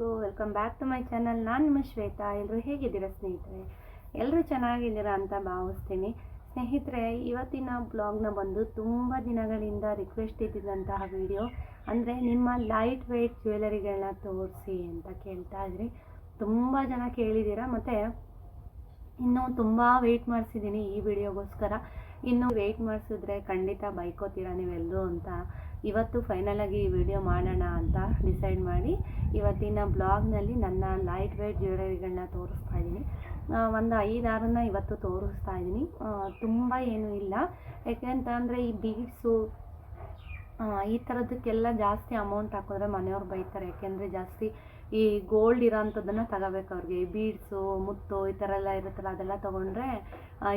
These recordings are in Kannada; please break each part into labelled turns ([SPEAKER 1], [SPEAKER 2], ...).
[SPEAKER 1] ಎಲ್ರಿಗೂ welcome back to my channel. ನಾನು ನಿಮ್ಮ ಶ್ವೇತಾ. ಎಲ್ಲರೂ ಹೇಗಿದ್ದೀರಾ ಸ್ನೇಹಿತರೆ? ಎಲ್ಲರೂ ಚೆನ್ನಾಗಿದ್ದೀರಾ ಅಂತ ಭಾವಿಸ್ತೀನಿ. ಸ್ನೇಹಿತರೆ, ಇವತ್ತಿನ ಬ್ಲಾಗ್ನ ಬಂದು ತುಂಬ ದಿನಗಳಿಂದ ರಿಕ್ವೆಸ್ಟ್ ಇದ್ದಿದ್ದಂತಹ ವಿಡಿಯೋ ಅಂದರೆ ನಿಮ್ಮ ಲೈಟ್ ವೆಯ್ಟ್ ಜ್ಯುವೆಲರಿಗಳನ್ನ ತೋರಿಸಿ ಅಂತ ಕೇಳ್ತಾ ಇದ್ರಿ. ತುಂಬ ಜನ ಕೇಳಿದ್ದೀರಾ ಮತ್ತು ಇನ್ನೂ ತುಂಬ ವೆಯ್ಟ್ ಮಾಡಿಸಿದ್ದೀನಿ ಈ ವಿಡಿಯೋಗೋಸ್ಕರ ಇನ್ನು ವೆಯ್ಟ್ ಮಾಡಿಸಿದ್ರೆ ಖಂಡಿತ ಬೈಕೋತೀರಾ ನೀವೆಲ್ಲರೂ ಅಂತ. ಇವತ್ತು ಫೈನಲಾಗಿ ಈ ವಿಡಿಯೋ ಮಾಡೋಣ ಅಂತ ಡಿಸೈಡ್ ಮಾಡಿ ಇವತ್ತಿನ ಬ್ಲಾಗ್ನಲ್ಲಿ ನನ್ನ ಲೈಟ್ ವೆಯ್ಟ್ ಜ್ಯುವೆಲರಿಗಳನ್ನ ತೋರಿಸ್ತಾ ಇದ್ದೀನಿ. ಒಂದು ಐದಾರನ್ನ ಇವತ್ತು ತೋರಿಸ್ತಾ ಇದ್ದೀನಿ. ತುಂಬ ಏನೂ ಇಲ್ಲ. ಯಾಕೆಂತಂದರೆ ಈ ಬೀಡ್ಸು ಈ ಥರದಕ್ಕೆಲ್ಲ ಜಾಸ್ತಿ ಅಮೌಂಟ್ ಹಾಕಿದ್ರೆ ಮನೆಯವ್ರು ಬೈತಾರೆ. ಯಾಕೆಂದರೆ ಜಾಸ್ತಿ ಈ ಗೋಲ್ಡ್ ಇರೋಂಥದ್ದನ್ನು ತಗೋಬೇಕು ಅವ್ರಿಗೆ. ಬೀಡ್ಸು ಮುತ್ತು ಈ ಥರ ಎಲ್ಲ ಇರುತ್ತಲ್ಲ, ಅದೆಲ್ಲ ತೊಗೊಂಡ್ರೆ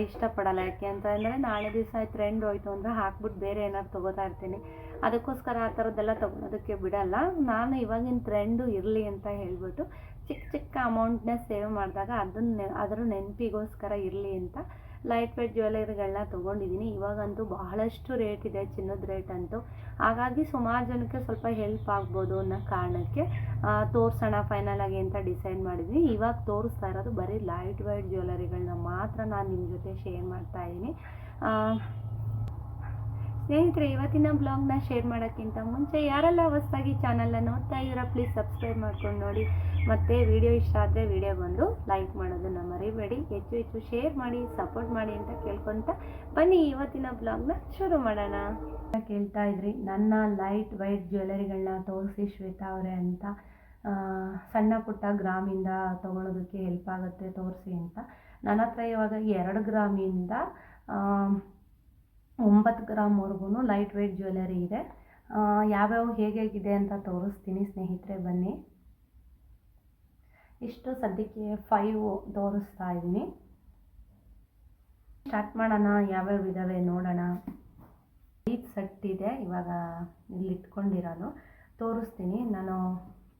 [SPEAKER 1] ಇಷ್ಟಪಡಲ್ಲ. ಯಾಕೆ ಅಂತ ಅಂದರೆ ನಾಳೆ ದಿವಸ ಟ್ರೆಂಡ್ ಹೋಯ್ತು ಅಂದರೆ ಹಾಕ್ಬಿಟ್ಟು ಬೇರೆ ಏನಾದ್ರು ತೊಗೋತಾ ಇರ್ತೀನಿ. ಅದಕ್ಕೋಸ್ಕರ ಆ ಥರದ್ದೆಲ್ಲ ತೊಗೊಳೋದಕ್ಕೆ ಬಿಡಲ್ಲ. ನಾನು ಇವಾಗಿನ ಟ್ರೆಂಡು ಇರಲಿ ಅಂತ ಹೇಳ್ಬಿಟ್ಟು ಚಿಕ್ಕ ಚಿಕ್ಕ ಅಮೌಂಟ್ನ ಸೇವ್ ಮಾಡಿದಾಗ ಅದನ್ನ ಅದರ ನೆನಪಿಗೋಸ್ಕರ ಇರಲಿ ಅಂತ ಲೈಟ್ ವೇಟ್ ಜ್ಯುವೆಲರಿಗಳನ್ನ ತೊಗೊಂಡಿದ್ದೀನಿ ಇವಾಗಂತೂ ಬಹಳಷ್ಟು ರೇಟ್ ಇದೆ, ಚಿನ್ನದ ರೇಟ್ ಅಂತೂ. ಹಾಗಾಗಿ ಸುಮಾರು ಜನಕ್ಕೆ ಸ್ವಲ್ಪ ಹೆಲ್ಪ್ ಆಗ್ಬೋದು ಅನ್ನೋ ಕಾರಣಕ್ಕೆ ತೋರಿಸೋಣ ಫೈನಲ್ ಆಗಿ ಅಂತ ಡಿಸೈಡ್ ಮಾಡಿದ್ವಿ. ಇವಾಗ ತೋರಿಸ್ತಾ ಇರೋದು ಬರೀ ಲೈಟ್ ವೈಟ್ ಜ್ಯುವೆಲರಿಗಳನ್ನ ಮಾತ್ರ ನಾನು ನಿಮ್ಮ ಜೊತೆ ಶೇರ್ ಮಾಡ್ತಾ ಇದ್ದೀನಿ. ಸ್ನೇಹಿತರೆ, ಇವತ್ತಿನ ಬ್ಲಾಗ್ನ ಶೇರ್ ಮಾಡೋಕ್ಕಿಂತ ಮುಂಚೆ ಯಾರೆಲ್ಲ ಹೊಸದಾಗಿ ಚಾನಲ್ನ ನೋಡ್ತಾ ಇದ್ದೀರಾ ಪ್ಲೀಸ್ ಸಬ್ಸ್ಕ್ರೈಬ್ ಮಾಡ್ಕೊಂಡು ನೋಡಿ. ಮತ್ತು ವಿಡಿಯೋ ಇಷ್ಟ ಆದರೆ ವಿಡಿಯೋ ಬಂದು ಲೈಕ್ ಮಾಡೋದನ್ನು ಮರಿಬೇಡಿ. ಹೆಚ್ಚು ಹೆಚ್ಚು ಶೇರ್ ಮಾಡಿ ಸಪೋರ್ಟ್ ಮಾಡಿ ಅಂತ ಕೇಳ್ಕೊತ ಬನ್ನಿ ಇವತ್ತಿನ ಬ್ಲಾಗ್ನ ಶುರು ಮಾಡೋಣ. ಕೇಳ್ತಾ ಇದ್ರಿ, ನನ್ನ ಲೈಟ್ ವೈಟ್ ಜ್ಯುವೆಲರಿಗಳನ್ನ ತೋರಿಸಿ ಶ್ವೇತಾ ಅವರೇ ಅಂತ. ಸಣ್ಣ ಪುಟ್ಟ ಗ್ರಾಮಿಂದ ತೊಗೊಳೋದಕ್ಕೆ ಹೆಲ್ಪ್ ಆಗುತ್ತೆ ತೋರಿಸಿ ಅಂತ. ನನ್ನ ಹತ್ರ ಇವಾಗ ಎರಡು ಗ್ರಾಮಿಂದ ಒಂಬತ್ತು ಗ್ರಾಮ್ವರೆಗೂ ಲೈಟ್ ವೆಯ್ಟ್ ಜ್ಯುವೆಲರಿ ಇದೆ. ಯಾವ್ಯಾವ ಹೇಗೆ ಹೇಗಿದೆ ಅಂತ ತೋರಿಸ್ತೀನಿ ಸ್ನೇಹಿತರೆ, ಬನ್ನಿ. ಇಷ್ಟು ಸದ್ಯಕ್ಕೆ ಫೈವ್ ತೋರಿಸ್ತಾ ಇದ್ದೀನಿ. ಸ್ಟಾರ್ಟ್ ಮಾಡೋಣ, ಯಾವ್ಯಾವ ಇದ್ದಾವೆ ನೋಡೋಣ. ಐದು ಸೆಟ್ ಇದೆ, ಇವಾಗ ಇಲ್ಲಿ ಇಟ್ಕೊಂಡಿರೋದು. ತೋರಿಸ್ತೀನಿ. ನಾನು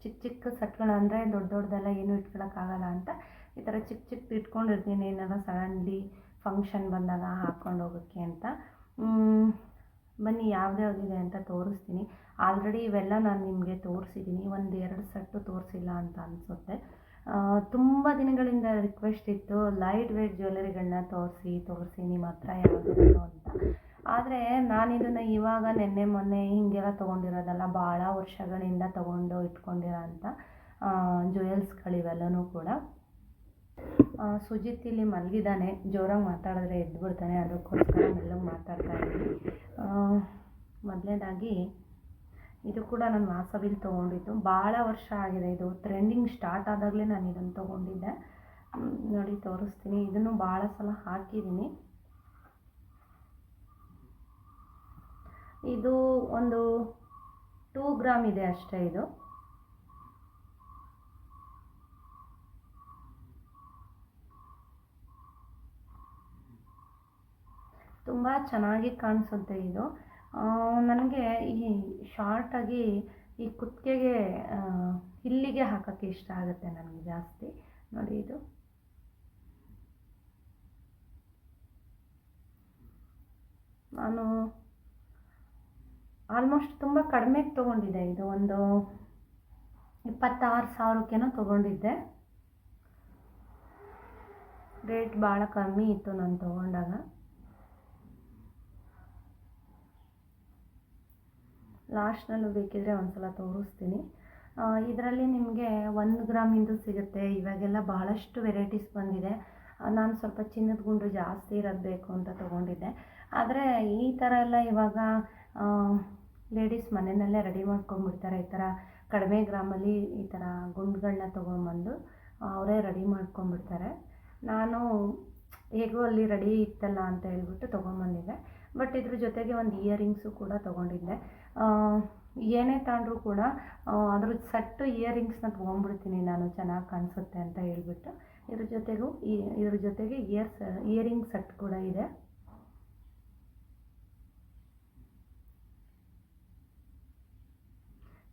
[SPEAKER 1] ಚಿಕ್ಕ ಚಿಕ್ಕ ಸೆಟ್ಗಳು ಅಂದರೆ ದೊಡ್ಡ ದೊಡ್ಡದೆಲ್ಲ ಏನೂ ಇಟ್ಕೊಳಕ್ಕಾಗಲ್ಲ ಅಂತ. ಈ ಥರ ಚಿಕ್ಕ ಚಿಕ್ಕ ಇಟ್ಕೊಂಡಿರ್ತೀನಿ. ಏನಾರ ಸಡನ್ಲಿ ಫಂಕ್ಷನ್ ಬಂದಾಗ ಹಾಕ್ಕೊಂಡು ಹೋಗೋಕ್ಕೆ ಅಂತ. ಬನ್ನಿ ಯಾವ್ದ್ಯಾವ್ದಿದೆ ಅಂತ ತೋರಿಸ್ತೀನಿ. ಆಲ್ರೆಡಿ ಇವೆಲ್ಲ ನಾನು ನಿಮಗೆ ತೋರಿಸಿದ್ದೀನಿ. ಒಂದು ಎರಡು ಸೆಟ್ಟು ತೋರಿಸಿಲ್ಲ ಅಂತ ಅನಿಸುತ್ತೆ. ತುಂಬ ದಿನಗಳಿಂದ ರಿಕ್ವೆಸ್ಟ್ ಇತ್ತು ಲೈಟ್ ವೇಟ್ ಜ್ಯುವೆಲರಿಗಳನ್ನ ತೋರಿಸಿ ತೋರಿಸಿ, ನಿಮ್ಮ ಹತ್ರ ಯಾವುದಿರೋದು ಅಂತ. ಆದರೆ ನಾನು ಇದನ್ನು ಇವಾಗ ನೆನ್ನೆ ಮೊನ್ನೆ ಹೀಗೆಲ್ಲ ತೊಗೊಂಡಿರೋದಲ್ಲ ಭಾಳ ವರ್ಷಗಳಿಂದ ತೊಗೊಂಡು ಇಟ್ಕೊಂಡಿರೋ ಅಂಥ ಜ್ಯುವೆಲ್ಸ್ಗಳಿವೆಲ್ಲನೂ ಕೂಡ. ಸುಜಿತ್ ಇಲ್ಲಿ ಮಲಗಿದ್ದಾನೆ, ಜೋರಾಗಿ ಮಾತಾಡಿದ್ರೆ ಎದ್ಬಿಡ್ತಾನೆ ಅದಕ್ಕೋಸ್ಕರ ಮೆಲ್ಲಗೆ ಮಾತಾಡ್ತಾ ಇದ್ದೀನಿ. ಮೊದಲನೇದಾಗಿ ಇದು ಕೂಡ ನಾನು ವಾಸವಿಲ್ ತೊಗೊಂಡಿದ್ದು. ಭಾಳ ವರ್ಷ ಆಗಿದೆ ಇದು. ಟ್ರೆಂಡಿಂಗ್ ಸ್ಟಾರ್ಟ್ ಆದಾಗಲೇ ನಾನು ಇದನ್ನು ತೊಗೊಂಡಿದ್ದೆ. ನೋಡಿ, ತೋರಿಸ್ತೀನಿ. ಇದನ್ನು ಭಾಳ ಸಲ ಹಾಕಿದ್ದೀನಿ. ಇದು ಒಂದು ಟೂ ಗ್ರಾಮ್ ಇದೆ ಅಷ್ಟೇ ಇದು. ತುಂಬ ಚೆನ್ನಾಗಿ ಕಾಣಿಸುತ್ತೆ ಇದು. ನನಗೆ ಈ ಶಾರ್ಟಾಗಿ ಈ ಕುತ್ತಿಗೆಗೆ ಹಿಲ್ಲಿಗೆ ಹಾಕೋಕ್ಕೆ ಇಷ್ಟ ಆಗುತ್ತೆ ನನಗೆ ಜಾಸ್ತಿ. ನೋಡಿ ಇದು. ನಾನು ಆಲ್ಮೋಸ್ಟ್ ತುಂಬ ಕಡಿಮೆಗೆ ತೊಗೊಂಡಿದ್ದೆ. ಇದು ಒಂದು ಇಪ್ಪತ್ತಾರು ಸಾವಿರಕ್ಕೇನೋ ತೊಗೊಂಡಿದ್ದೆ. ರೇಟ್ ಭಾಳ ಕಮ್ಮಿ ಇತ್ತು ನಾನು ತೊಗೊಂಡಾಗ. ಲಾಸ್ಟ್ನಲ್ಲೂ ಬೇಕಿದ್ರೆ ಒಂದ್ಸಲ ತೋರಿಸ್ತೀನಿ. ಇದರಲ್ಲಿ ನಿಮಗೆ ಒಂದು ಗ್ರಾಮಿಂದು ಸಿಗುತ್ತೆ. ಇವಾಗೆಲ್ಲ ಬಹಳಷ್ಟು ವೆರೈಟೀಸ್ ಬಂದಿದೆ. ನಾನು ಸ್ವಲ್ಪ ಚಿನ್ನದ ಗುಂಡು ಜಾಸ್ತಿ ಇರೋದು ಬೇಕು ಅಂತ ತೊಗೊಂಡಿದ್ದೆ. ಆದರೆ ಈ ಥರ ಎಲ್ಲ ಇವಾಗ ಲೇಡೀಸ್ ಮನೆಯಲ್ಲೇ ರೆಡಿ ಮಾಡ್ಕೊಂಡ್ಬಿಡ್ತಾರೆ. ಈ ಥರ ಕಡಿಮೆ ಗ್ರಾಮಲ್ಲಿ ಈ ಥರ ಗುಂಡುಗಳನ್ನ ತೊಗೊಂಬಂದು ಅವರೇ ರೆಡಿ ಮಾಡ್ಕೊಂಡ್ಬಿಡ್ತಾರೆ. ನಾನು ಹೇಗೋ ಅಲ್ಲಿ ರೆಡಿ ಇತ್ತಲ್ಲ ಅಂತ ಹೇಳ್ಬಿಟ್ಟು ತೊಗೊಂಬಂದಿದ್ದೆ ಬಟ್ ಇದ್ರ ಜೊತೆಗೆ ಒಂದು ಇಯರಿಂಗ್ಸು ಕೂಡ ತೊಗೊಂಡಿದ್ದೆ. ಏನೇ ತಗೊಂಡ್ರೂ ಕೂಡ ಅದ್ರ ಸೆಟ್ಟು ಇಯರಿಂಗ್ಸ್ನ ತೊಗೊಂಡ್ಬಿಡ್ತೀನಿ ನಾನು, ಚೆನ್ನಾಗಿ ಕಾಣಿಸುತ್ತೆ ಅಂತ ಹೇಳ್ಬಿಟ್ಟು, ಇದ್ರ ಜೊತೆಗೂ ಇದ್ರ ಜೊತೆಗೆ ಇಯರ್ ಇಯರಿಂಗ್ ಸೆಟ್ ಕೂಡ ಇದೆ.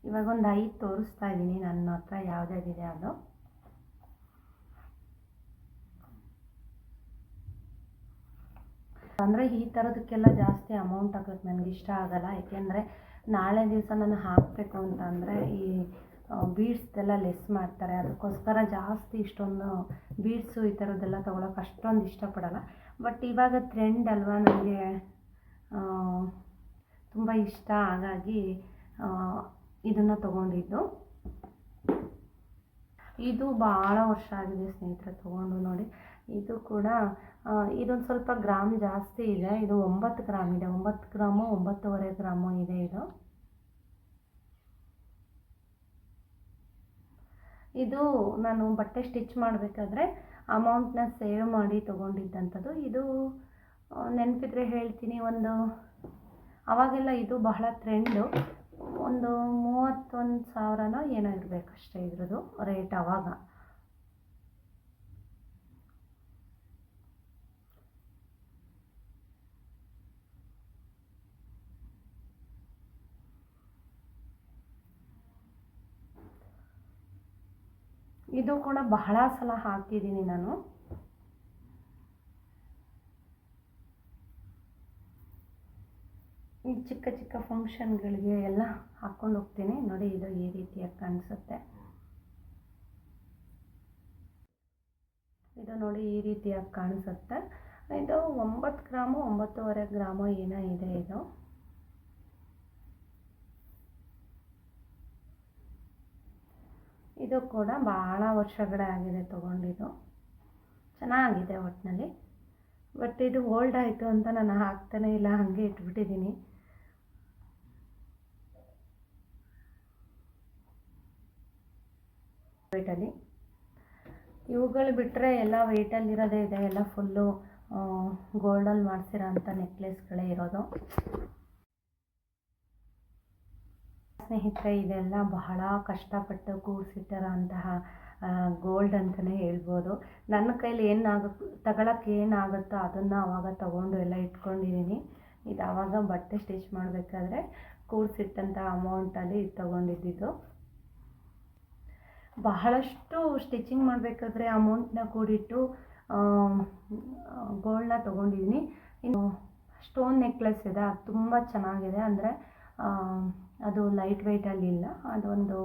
[SPEAKER 1] ಇವಾಗ ಒಂದು ಐದು ತೋರಿಸ್ತಾ ಇದ್ದೀನಿ ನನ್ನ ಹತ್ರ ಯಾವುದ್ಯಾವ್ದಿದೆ ಅದು. ಅಂದರೆ ಈ ಥರದಕ್ಕೆಲ್ಲ ಜಾಸ್ತಿ ಅಮೌಂಟ್ ಆಗೋದು ನನಗೆ ಇಷ್ಟ ಆಗಲ್ಲ ಏಕೆಂದರೆ ನಾಳೆ ದಿವಸ ನಾನು ಹಾಕಬೇಕು ಅಂತ ಅಂದರೆ ಈ ಬೀಡ್ಸ್ದೆಲ್ಲ ಲೆಸ್ ಮಾಡ್ತಾರೆ. ಅದಕ್ಕೋಸ್ಕರ ಜಾಸ್ತಿ ಇಷ್ಟೊಂದು ಬೀಡ್ಸು ಈ ಥರದ್ದೆಲ್ಲ ತೊಗೊಳಕ್ಕೆ ಅಷ್ಟೊಂದು ಇಷ್ಟಪಡಲ್ಲ. ಬಟ್ ಇವಾಗ ಟ್ರೆಂಡ್ ಅಲ್ವಾ ನನಗೆ? ತುಂಬ ಇಷ್ಟ ಹಾಗಾಗಿ ಇದನ್ನು ತೊಗೊಂಡಿದ್ದು. ಇದು ಭಾಳ ವರ್ಷ ಆಗಿದೆ ಸ್ನೇಹಿತರೆ ತೊಗೊಂಡು ನೋಡಿ. ಇದು ಕೂಡ ಇದೊಂದು ಸ್ವಲ್ಪ ಗ್ರಾಮ್ ಜಾಸ್ತಿ ಇದೆ. ಇದು ಒಂಬತ್ತು ಗ್ರಾಮ್ ಇದೆ. ಒಂಬತ್ತು ಗ್ರಾಮು, ಒಂಬತ್ತುವರೆ ಗ್ರಾಮು ಇದೆ ಇದು. ಇದು ನಾನು ಬಟ್ಟೆ ಸ್ಟಿಚ್ ಮಾಡಬೇಕಾದ್ರೆ ಅಮೌಂಟ್ನ ಸೇವ್ ಮಾಡಿ ತೊಗೊಂಡಿದ್ದಂಥದ್ದು. ಇದು ನೆನಪಿದ್ರೆ ಹೇಳ್ತೀನಿ. ಒಂದು, ಅವಾಗೆಲ್ಲ ಇದು ಬಹಳ ಟ್ರೆಂಡು ಒಂದು ಮೂವತ್ತೊಂದು ಸಾವಿರನೋ ಏನೋ ಇರಬೇಕಷ್ಟೇ ಇದ್ರದ್ದು ರೇಟ್ ಅವಾಗ. ಇದು ಕೂಡ ಬಹಳ ಸಲ ಹಾಕಿದ್ದೀನಿ ನಾನು. ಈ ಚಿಕ್ಕ ಚಿಕ್ಕ ಫಂಕ್ಷನ್ಗಳಿಗೆ ಎಲ್ಲ ಹಾಕ್ಕೊಂಡು ಹೋಗ್ತೀನಿ. ನೋಡಿ ಇದು ಈ ರೀತಿಯಾಗಿ ಕಾಣಿಸುತ್ತೆ. ಇದು ನೋಡಿ ಈ ರೀತಿಯಾಗಿ ಕಾಣಿಸುತ್ತೆ. ಇದು ಒಂಬತ್ತು ಗ್ರಾಮು ಒಂಬತ್ತುವರೆ ಗ್ರಾಮು ಏನೋ ಇದೆ ಇದು. ಇದು ಕೂಡ ಭಾಳ ವರ್ಷಗಳೇ ಆಗಿದೆ ತೊಗೊಂಡಿದ್ದು. ಚೆನ್ನಾಗಿದೆ ಒಟ್ಟಿನಲ್ಲಿ ಬಟ್ ಇದು ಓಲ್ಡ್ ಆಯಿತು ಅಂತ ನಾನು ಹಾಕ್ತಾನೆ ಇಲ್ಲ, ಹಾಗೆ ಇಟ್ಬಿಟ್ಟಿದ್ದೀನಿ. ವೆಯ್ಟಲ್ಲಿ ಇವುಗಳು ಬಿಟ್ಟರೆ ಎಲ್ಲ ವೆಯ್ಟಲ್ಲಿರೋದೇ ಇದೆ. ಎಲ್ಲ ಫುಲ್ಲು ಗೋಲ್ಡಲ್ಲಿ ಮಾಡಿಸಿರೋ ಅಂಥ ನೆಕ್ಲೆಸ್ಗಳೇ ಇರೋದು. ಸ್ನೇಹಿತರೆ, ಇದೆಲ್ಲ ಬಹಳ ಕಷ್ಟಪಟ್ಟು ಕೂಡಿಸಿಟ್ಟಿರೋ ಅಂತಹ ಗೋಲ್ಡ್ ಅಂತಲೇ ಹೇಳ್ಬೋದು. ನನ್ನ ಕೈಲಿ ಏನಾಗ ತಗೊಳಕ್ಕೆ ಏನಾಗುತ್ತೋ ಅದನ್ನು ಆವಾಗ ತೊಗೊಂಡು ಎಲ್ಲ ಇಟ್ಕೊಂಡಿದ್ದೀನಿ ಇದು ಆವಾಗ ಬಟ್ಟೆ ಸ್ಟಿಚ್ ಮಾಡಬೇಕಾದ್ರೆ ಕೂಡಿಸಿಟ್ಟಂಥ ಅಮೌಂಟಲ್ಲಿ ಇದು ತೊಗೊಂಡಿದ್ದಿದ್ದು. ಬಹಳಷ್ಟು ಸ್ಟಿಚಿಂಗ್ ಮಾಡಬೇಕಾದ್ರೆ ಅಮೌಂಟನ್ನ ಕೂಡಿಟ್ಟು ಗೋಲ್ಡ್ನ ತೊಗೊಂಡಿದ್ದೀನಿ ಇನ್ನು ಸ್ಟೋನ್ ನೆಕ್ಲೆಸ್ ಇದೆ, ಅದು ತುಂಬ ಚೆನ್ನಾಗಿದೆ. ಅಂದರೆ ಅದು ಲೈಟ್ ವೆಯ್ಟಲ್ಲಿ ಇಲ್ಲ. ಅದೊಂದು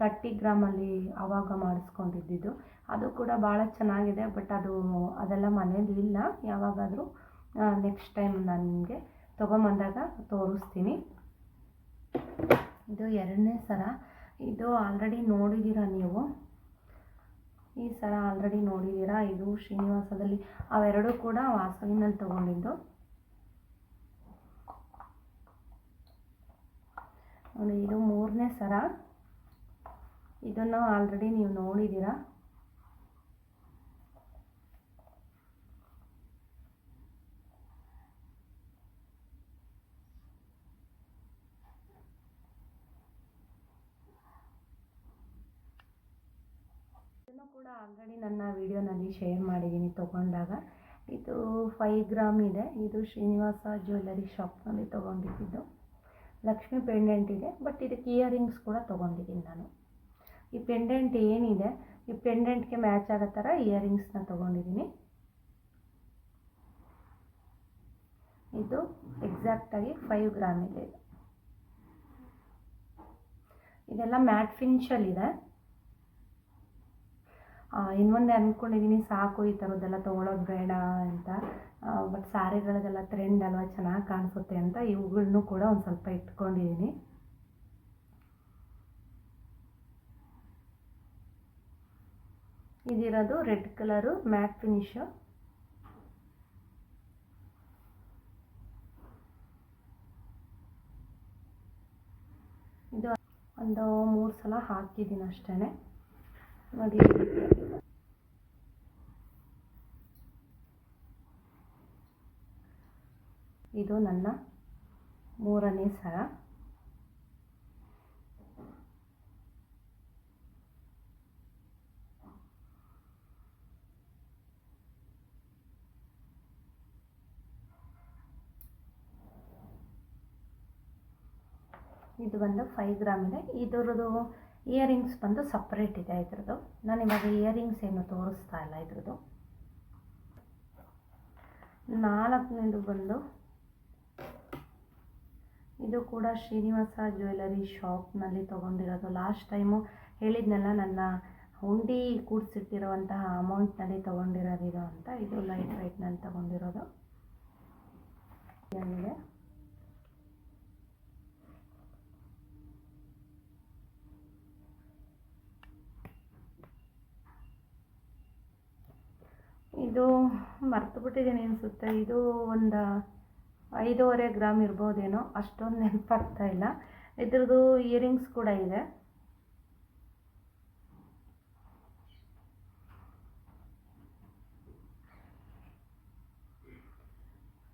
[SPEAKER 1] ತರ್ಟಿ ಗ್ರಾಮಲ್ಲಿ ಆವಾಗ ಮಾಡಿಸ್ಕೊಂಡಿದ್ದಿದ್ದು. ಅದು ಕೂಡ ಭಾಳ ಚೆನ್ನಾಗಿದೆ ಬಟ್ ಅದು ಅದೆಲ್ಲ ಮನೇಲಿ ಇಲ್ಲ. ಯಾವಾಗಾದರೂ ನೆಕ್ಸ್ಟ್ ಟೈಮ್ ನಾನು ನಿಮಗೆ ತೊಗೊಂಬಂದಾಗ ತೋರಿಸ್ತೀನಿ. ಇದು ಎರಡನೇ ಸರ. ಇದು ಆಲ್ರೆಡಿ ನೋಡಿದ್ದೀರಾ ನೀವು? ಈ ಸರ ಆಲ್ರೆಡಿ ನೋಡಿದ್ದೀರಾ ಇದು ಶ್ರೀನಿವಾಸದಲ್ಲಿ. ಅವೆರಡೂ ಕೂಡ ವಾಸವಿನಲ್ಲಿ ತೊಗೊಂಡಿದ್ದು. ನೋಡಿ ಇದು ಮೂರನೇ ಸರ. ಇದನ್ನು ಆಲ್ರೆಡಿ ನೀವು ನೋಡಿದ್ದೀರಾ? ಕೂಡ ಆಲ್ರೆಡಿ ನನ್ನ ವಿಡಿಯೋನಲ್ಲಿ ಶೇರ್ ಮಾಡಿದ್ದೀನಿ ತೊಗೊಂಡಾಗ. ಇದು ಫೈವ್ ಗ್ರಾಮ್ ಇದೆ. ಇದು ಶ್ರೀನಿವಾಸ ಜ್ಯುವೆಲ್ಲರಿ ಶಾಪ್ನಲ್ಲಿ ತೊಗೊಂಡಿದ್ದು. ಲಕ್ಷ್ಮಿ ಪೆಂಡೆಂಟ್ ಇದೆ ಬಟ್ ಇದಕ್ಕೆ ಇಯರಿಂಗ್ಸ್ ಕೂಡ ತೊಗೊಂಡಿದ್ದೀನಿ ನಾನು. ಈ ಪೆಂಡೆಂಟ್ ಏನಿದೆ, ಈ ಪೆಂಡೆಂಟ್ಗೆ ಮ್ಯಾಚ್ ಆಗೋ ಥರ ಇಯರಿಂಗ್ಸ್ನ ತೊಗೊಂಡಿದ್ದೀನಿ ಇದು ಎಕ್ಸಾಕ್ಟಾಗಿ ಫೈವ್ ಗ್ರಾಮ್ ಇದೆ ಇದೆಲ್ಲ ಮ್ಯಾಟ್ ಫಿನಿಷಲ್ಲಿದೆ ಇನ್ನೊಂದೇ ಅಂದ್ಕೊಂಡಿದ್ದೀನಿ ಸಾಕು ಈ ಥರದ್ದೆಲ್ಲ ತೊಗೊಳೋದು ಬೇಡ ಅಂತ. ಬಟ್ ಸ್ಯಾರಿಗಳಿಗೆಲ್ಲ ಟ್ರೆಂಡ್ ಅಲ್ವಾ ಚೆನ್ನಾಗಿ ಕಾಣಿಸುತ್ತೆ ಅಂತ ಇವುಗಳನ್ನು ಕೂಡ ಒಂದು ಸ್ವಲ್ಪ ಇಟ್ಕೊಂಡಿದ್ದೀನಿ ಇದಿರೋದು ರೆಡ್ ಕಲರು ಮ್ಯಾಟ್ ಫಿನಿಶು. ಇದು ಒಂದು ಮೂರು ಸಲ ಹಾಕಿದ್ದೀನಿ ಅಷ್ಟೇ ನೋಡಿ ಈ ರೀತಿಯಾಗಿದೆ. ಇದು ನನ್ನ ಮೂರನೇ ಸಲ ಇದು ಬಂದು ಫೈವ್ ಗ್ರಾಮ್ ಇದೆ. ಇದರದ್ದು ಇಯರಿಂಗ್ಸ್ ಬಂದು ಸಪ್ರೇಟ್ ಇದೆ ಇದ್ರದ್ದು. ನಾನು ಇವಾಗ ಇಯರಿಂಗ್ಸ್ ಏನು ತೋರಿಸ್ತಾ ಇಲ್ಲ ಇದ್ರದ್ದು. ನಾಲ್ಕನೇದು ಬಂದು ಇದು ಕೂಡ ಶ್ರೀನಿವಾಸ ಜ್ಯುವೆಲರಿ ಶಾಪ್ನಲ್ಲಿ ತೊಗೊಂಡಿರೋದು. ಲಾಸ್ಟ್ ಟೈಮು ಹೇಳಿದ್ನಲ್ಲ, ನನ್ನ ಹುಂಡಿ ಕೂಡಿಸಿಟ್ಟಿರುವಂತಹ ಅಮೌಂಟ್ನಲ್ಲಿ ತೊಗೊಂಡಿರೋದಿದು ಅಂತ. ಇದು ಲೈಟ್ ವೈಟ್ನಲ್ಲಿ ತೊಗೊಂಡಿರೋದು. ಇದು ಮರ್ತು ಬಿಟ್ಟಿದ್ದೀನಿ ಅನಿಸುತ್ತೆ. ಇದು ಒಂದು ಐದೂವರೆ ಗ್ರಾಮ್ ಇರ್ಬೋದೇನೋ ಅಷ್ಟೊಂದು ನೆನಪಾಗ್ತಾ ಇಲ್ಲ. ಇದ್ರದ್ದು ಇಯರಿಂಗ್ಸ್ ಕೂಡ ಇದೆ.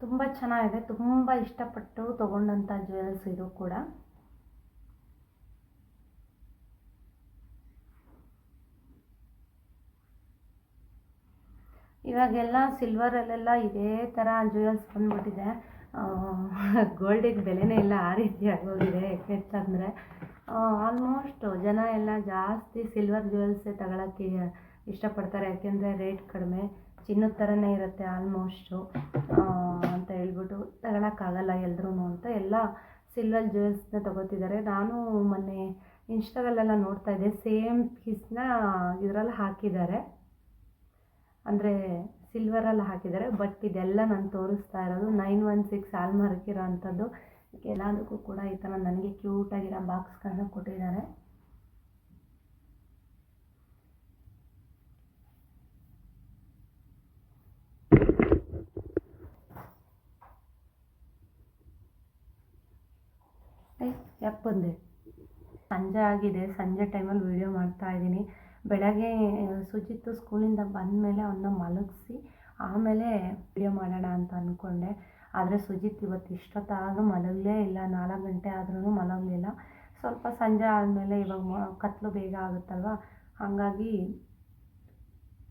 [SPEAKER 1] ತುಂಬ ಚೆನ್ನಾಗಿದೆ. ತುಂಬ ಇಷ್ಟಪಟ್ಟು ತೊಗೊಂಡಂಥ ಜ್ಯುವೆಲ್ಸ್ ಇದು ಕೂಡ. ಇವಾಗೆಲ್ಲ ಸಿಲ್ವರಲ್ಲೆಲ್ಲ ಇದೇ ಥರ ಜ್ಯುವೆಲ್ಸ್ ಬಂದ್ಬಿಟ್ಟಿದೆ. ಗೋಲ್ಡಿಗೆ ಬೆಲೆನೇ ಇಲ್ಲ, ಆ ರೀತಿ ಆಗೋಗಿದೆ ಯಾಕೆಂತಂದರೆ ಆಲ್ಮೋಸ್ಟ್ ಜನ ಎಲ್ಲ ಜಾಸ್ತಿ ಸಿಲ್ವರ್ ಜ್ಯುವೆಲ್ಸೇ ತಗೊಳಕ್ಕೆ ಇಷ್ಟಪಡ್ತಾರೆ, ಯಾಕೆಂದರೆ ರೇಟ್ ಕಡಿಮೆ, ಚಿನ್ನದ ಥರನೇ ಇರುತ್ತೆ ಆಲ್ಮೋಸ್ಟು ಅಂತ ಹೇಳ್ಬಿಟ್ಟು ತಗೊಳಕ್ಕಾಗಲ್ಲ ಎಲ್ರೂ ಅಂತ ಎಲ್ಲ ಸಿಲ್ವರ್ ಜ್ಯುವೆಲ್ಸ್ನ ತಗೋತಿದ್ದಾರೆ. ನಾನು ಮೊನ್ನೆ ಇನ್ಸ್ಟಾಗಲ್ಲೆಲ್ಲ ನೋಡ್ತಾ ಇದ್ದೆ, ಸೇಮ್ ಪೀಸ್ನ ಇದರಲ್ಲಿ ಹಾಕಿದ್ದಾರೆ. ಅಂದರೆ ಸಿಲ್ವರಲ್ಲಿ ಹಾಕಿದ್ದಾರೆ ಬಟ್ ಇದೆಲ್ಲ ನಾನು ತೋರಿಸ್ತಾ ಇರೋದು ನೈನ್ ಒನ್ ಸಿಕ್ಸ್ ಆಲ್ಮಾರ್ಕ್ ಅಂಥದ್ದು ಎಲ್ಲದಕ್ಕೂ ಕೂಡ ಈ ಥರ ನನಗೆ ಕ್ಯೂಟಾಗಿರೋ ಬಾಕ್ಸ್ಗಳನ್ನ ಕೊಟ್ಟಿದ್ದಾರೆ. ಯಾಕೆ ಬಂದೆ? ಸಂಜೆ ಆಗಿದೆ, ಸಂಜೆ ಟೈಮಲ್ಲಿ ವೀಡಿಯೋ ಮಾಡ್ತಾ ಇದ್ದೀನಿ. ಬೆಳಗ್ಗೆ ಸುಜಿತ್ತು ಸ್ಕೂಲಿಂದ ಬಂದಮೇಲೆ ಅವನ್ನ ಮಲಗಿಸಿ, ಆಮೇಲೆ ವಿಡಿಯೋ ಮಾಡೋಣ ಅಂತ ಅಂದ್ಕೊಂಡೆ ಆದರೆ ಸುಜಿತ್ ಇವತ್ತು ಇಷ್ಟೊತ್ತಾದರೂ ಮಲಗಲೇ ಇಲ್ಲ, ನಾಲ್ಕು ಗಂಟೆ ಆದ್ರೂ ಮಲಗಲಿಲ್ಲ. ಸ್ವಲ್ಪ ಸಂಜೆ ಆದಮೇಲೆ ಇವಾಗ ಮ ಕತ್ತಲು ಬೇಗ ಆಗುತ್ತಲ್ವ? ಹಾಗಾಗಿ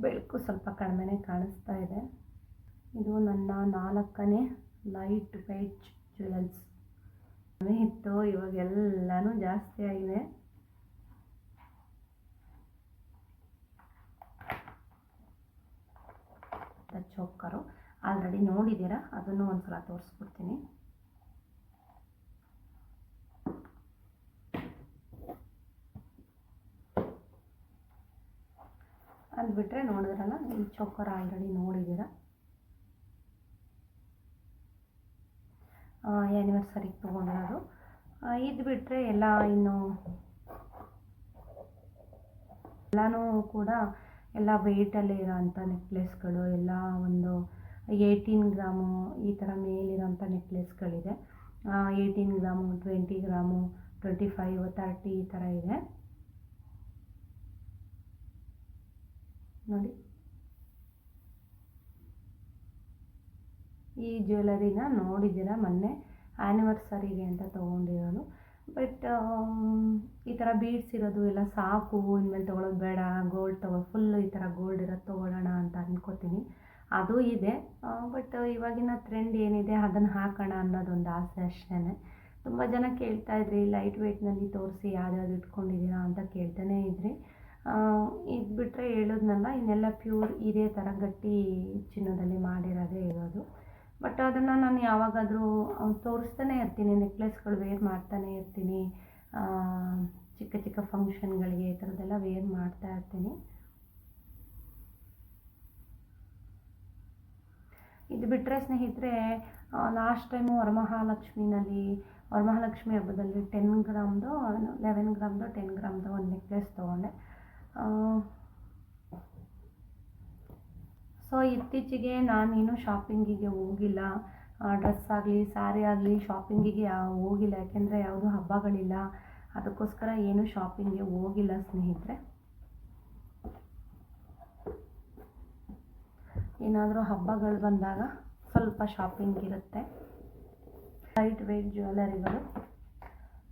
[SPEAKER 1] ಬೆಳಕು ಸ್ವಲ್ಪ ಕಡಿಮೆನೇ ಕಾಣಿಸ್ತಾ ಇದೆ. ಇದು ನನ್ನ ನಾಲ್ಕನೇ ಲೈಟ್ ವೆಯ್ಟ್ ಜ್ಯುವೆಲ್ಸ್ ಇತ್ತು ಇವಾಗ ಎಲ್ಲನೂ ಜಾಸ್ತಿ ಆಗಿದೆ. ಚೋಕರು ಆಲ್ರೆಡಿ ನೋಡಿದ್ದೀರಾ? ಅದನ್ನು ಒಂದು ಸಲ ತೋರಿಸ್ಬಿಡ್ತೀನಿ. ಅಲ್ಲಿ ಬಿಟ್ಟರೆ ನೋಡಿದ್ರಲ್ಲ, ಈ ಚೋಕರ್ ಆಲ್ರೆಡಿ ನೋಡಿದ್ದೀರಾ? ಆ್ಯನಿವರ್ಸರಿಗೆ ತೊಗೊಂಡಿರೋದು ಇದು ಬಿಟ್ಟರೆ ಎಲ್ಲ ಇನ್ನು, ಎಲ್ಲನೂ ಕೂಡ ಎಲ್ಲ ವೆಯ್ಟಲ್ಲಿ ಇರೋಂಥ ನೆಕ್ಲೆಸ್ಗಳು ಎಲ್ಲ ಒಂದು ಏಯ್ಟೀನ್ ಗ್ರಾಮು ಈ ಥರ ಮೇಲಿರೋಂಥ ನೆಕ್ಲೆಸ್ಗಳಿದೆ eighteen gram twenty gram twenty five thirty ಈ ಥರ ಇದೆ. ನೋಡಿ. ಈ ಜ್ಯುವೆಲರಿನ ನೋಡಿದ್ದೀರಾ ಮೊನ್ನೆ? ಆ್ಯನಿವರ್ಸರಿಗೆ ಅಂತ ತೊಗೊಂಡಿರೋದು. ಬಟ್ ಈ ಥರ ಬೀಡ್ಸ್ ಇರೋದು ಎಲ್ಲ ಸಾಕು. ಇನ್ಮೇಲೆ ತೊಗೊಳೋದು ಬೇಡ. ಗೋಲ್ಡ್ ತೊಗೊ ಫುಲ್ ಈ ಥರ ಗೋಲ್ಡ್ ಇರೋದು ತೊಗೊಳ್ಳೋಣ ಅಂತ ಅಂದ್ಕೋತೀನಿ ಅದು ಇದೆ. ಬಟ್ ಇವಾಗಿನ ಟ್ರೆಂಡ್ ಏನಿದೆ ಅದನ್ನು ಹಾಕೋಣ ಅನ್ನೋದೊಂದು ಆಸೆ ಅಷ್ಟೇ ತುಂಬ ಜನ ಕೇಳ್ತಾ ಇದ್ರಿ ಲೈಟ್ ವೆಯ್ಟ್ನಲ್ಲಿ ತೋರಿಸಿ ಯಾವ್ಯಾವ್ದು ಇಟ್ಕೊಂಡಿದ್ದೀರಾ ಅಂತ ಕೇಳ್ತಾನೇ ಇದ್ರಿ. ಇದು ಬಿಟ್ಟರೆ ಹೇಳೋದ್ನಲ್ಲ ಇನ್ನೆಲ್ಲ ಪ್ಯೂರ್ ಇದೇ ಥರ ಗಟ್ಟಿ ಚಿನ್ನದಲ್ಲಿ ಮಾಡಿರೋದೇ ಇರೋದು. ಬಟ್ ಅದನ್ನು ನಾನು ಯಾವಾಗಾದರೂ ತೋರಿಸ್ತಾನೆ ಇರ್ತೀನಿ ನೆಕ್ಲೆಸ್ಗಳು ವೇರ್ ಮಾಡ್ತಾನೆ ಇರ್ತೀನಿ ಚಿಕ್ಕ ಚಿಕ್ಕ ಫಂಕ್ಷನ್ಗಳಿಗೆ ಈ ಥರದ್ದೆಲ್ಲ ವೇರ್ ಮಾಡ್ತಾ ಇರ್ತೀನಿ. ಇದು ಬಿಟ್ಟರೆ ಸ್ನೇಹಿತರೆ ಲಾಸ್ಟ್ ಟೈಮು ವರಮಹಾಲಕ್ಷ್ಮಿನಲ್ಲಿ, ವರಮಹಾಲಕ್ಷ್ಮಿ ಹಬ್ಬದಲ್ಲಿ ಟೆನ್ ಗ್ರಾಮ್ದು ಲೆವೆನ್ ಗ್ರಾಮ್ದು ಟೆನ್ ಗ್ರಾಮ್ದು ಒಂದು ನೆಕ್ಲೆಸ್ ತೊಗೊಂಡೆ. ಸೊ ಇತ್ತೀಚೆಗೆ ನಾನೇನು ಶಾಪಿಂಗಿಗೆ ಹೋಗಿಲ್ಲ. ಡ್ರೆಸ್ ಆಗಲಿ ಸ್ಯಾರಿ ಆಗಲಿ ಶಾಪಿಂಗಿಗೆ ಹೋಗಿಲ್ಲ. ಯಾಕೆಂದರೆ ಯಾವುದೂ ಹಬ್ಬಗಳಿಲ್ಲ. ಅದಕ್ಕೋಸ್ಕರ ಏನು ಶಾಪಿಂಗ್ಗೆ ಹೋಗಿಲ್ಲ ಸ್ನೇಹಿತರೆ. ಏನಾದರೂ ಹಬ್ಬಗಳು ಬಂದಾಗ ಸ್ವಲ್ಪ ಶಾಪಿಂಗ್ ಇರುತ್ತೆ. ಲೈಟ್ ವೆಯ್ಟ್ ಜ್ಯುವೆಲರಿಗಳು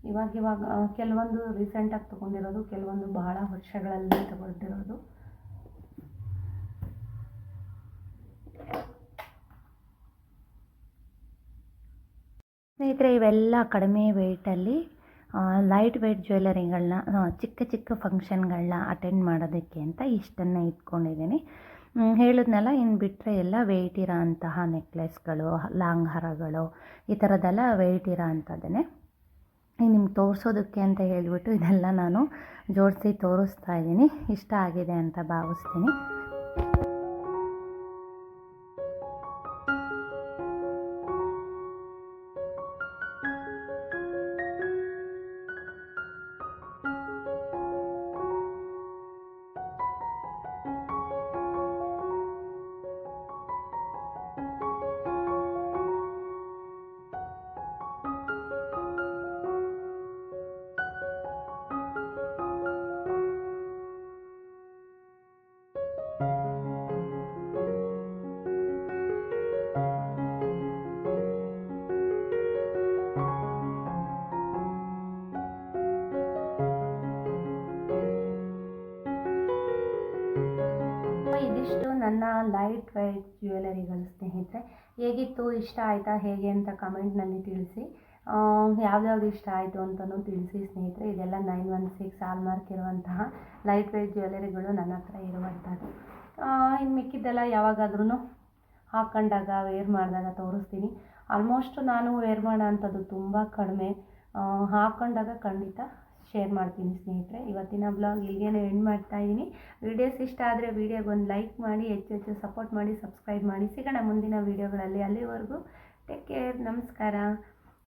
[SPEAKER 1] ಇವಾಗ ಇವಾಗ ಕೆಲವೊಂದು ರೀಸೆಂಟಾಗಿ ತೊಗೊಂಡಿರೋದು, ಕೆಲವೊಂದು ಬಹಳ ವರ್ಷಗಳಲ್ಲಿ ತಗೊಂಡಿರೋದು. ಸ್ನೇಹಿತರೆ, ಇವೆಲ್ಲ ಕಡಿಮೆ ವೆಯ್ಟಲ್ಲಿ ಲೈಟ್ ವೆಯ್ಟ್ ಜ್ಯುವೆಲರಿಗಳನ್ನ ಚಿಕ್ಕ ಚಿಕ್ಕ ಫಂಕ್ಷನ್ಗಳನ್ನ ಅಟೆಂಡ್ ಮಾಡೋದಕ್ಕೆ ಅಂತ ಇಷ್ಟನ್ನು ಇಟ್ಕೊಂಡಿದ್ದೀನಿ. ಹೇಳಿದ್ನಲ್ಲ ಇನ್ನು ಬಿಟ್ಟರೆ ಎಲ್ಲ ವೆಯ್ಟ್ ಇರೋ ಅಂತಹ ನೆಕ್ಲೆಸ್ಗಳು ಲಾಂಗ್ ಹಾರಗಳು ಈ ಥರದ್ದೆಲ್ಲ ವೆಯ್ಟ್ ಇರೋ ಅಂಥದ್ದೇ
[SPEAKER 2] ನಿಮ್ಗೆ ತೋರಿಸೋದಕ್ಕೆ ಅಂತ ಹೇಳಿಬಿಟ್ಟು ಇದೆಲ್ಲ ನಾನು ಜೋಡಿಸಿ ತೋರಿಸ್ತಾ ಇದ್ದೀನಿ. ಇಷ್ಟ ಆಗಿದೆ ಅಂತ ಭಾವಿಸ್ತೀನಿ.
[SPEAKER 1] ಲೈಟ್ ವೈಟ್ ಜ್ಯುವೆಲರಿಗಳು ಸ್ನೇಹಿತರೆ, ಹೇಗಿತ್ತು, ಇಷ್ಟ ಆಯಿತಾ, ಹೇಗೆ ಅಂತ ಕಮೆಂಟ್ನಲ್ಲಿ ತಿಳಿಸಿ. ಯಾವ್ದ್ಯಾವ್ದು ಇಷ್ಟ ಆಯಿತು ಅಂತಲೂ ತಿಳಿಸಿ ಸ್ನೇಹಿತರೆ. ಇದೆಲ್ಲ ನೈನ್ ಒನ್ ಸಿಕ್ಸ್ ಮಾರ್ಕ್ ಇರುವಂತಹ ಲೈಟ್ ವೈಟ್ ಜ್ಯುವೆಲರಿಗಳು ನನ್ನ ಹತ್ರ ಇರುವಂಥದ್ದು. ಇನ್ನು ಮಿಕ್ಕಿದ್ದೆಲ್ಲ ಯಾವಾಗಾದ್ರೂ ಹಾಕ್ಕೊಂಡಾಗ ವೇರ್ ಮಾಡಿದಾಗ ತೋರಿಸ್ತೀನಿ. ಆಲ್ಮೋಸ್ಟ್ ನಾನು ವೇರ್ ಮಾಡೋ ಅಂಥದ್ದು ತುಂಬ ಕಡಿಮೆ. ಹಾಕ್ಕೊಂಡಾಗ ಖಂಡಿತ ಶೇರ್ ಮಾಡ್ತೀನಿ ಸ್ನೇಹಿತರೆ. ಇವತ್ತಿನ ಬ್ಲಾಗ್ ಇಲ್ಲಿಗೇನೆ ಎಂಡ್ ಮಾಡ್ತಾ ಇದ್ದೀನಿ. ವೀಡಿಯೋಸ್ ಇಷ್ಟ ಆದರೆ ವೀಡಿಯೋಗೆ ಒಂದು ಲೈಕ್ ಮಾಡಿ, ಹೆಚ್ಚು ಹೆಚ್ಚು ಸಪೋರ್ಟ್ ಮಾಡಿ ಸಬ್ಸ್ಕ್ರೈಬ್ ಮಾಡಿ. ಸಿಗೋಣ ಮುಂದಿನ ವೀಡಿಯೋಗಳಲ್ಲಿ ಅಲ್ಲಿವರೆಗೂ ಟೇಕ್ ಕೇರ್ ನಮಸ್ಕಾರ.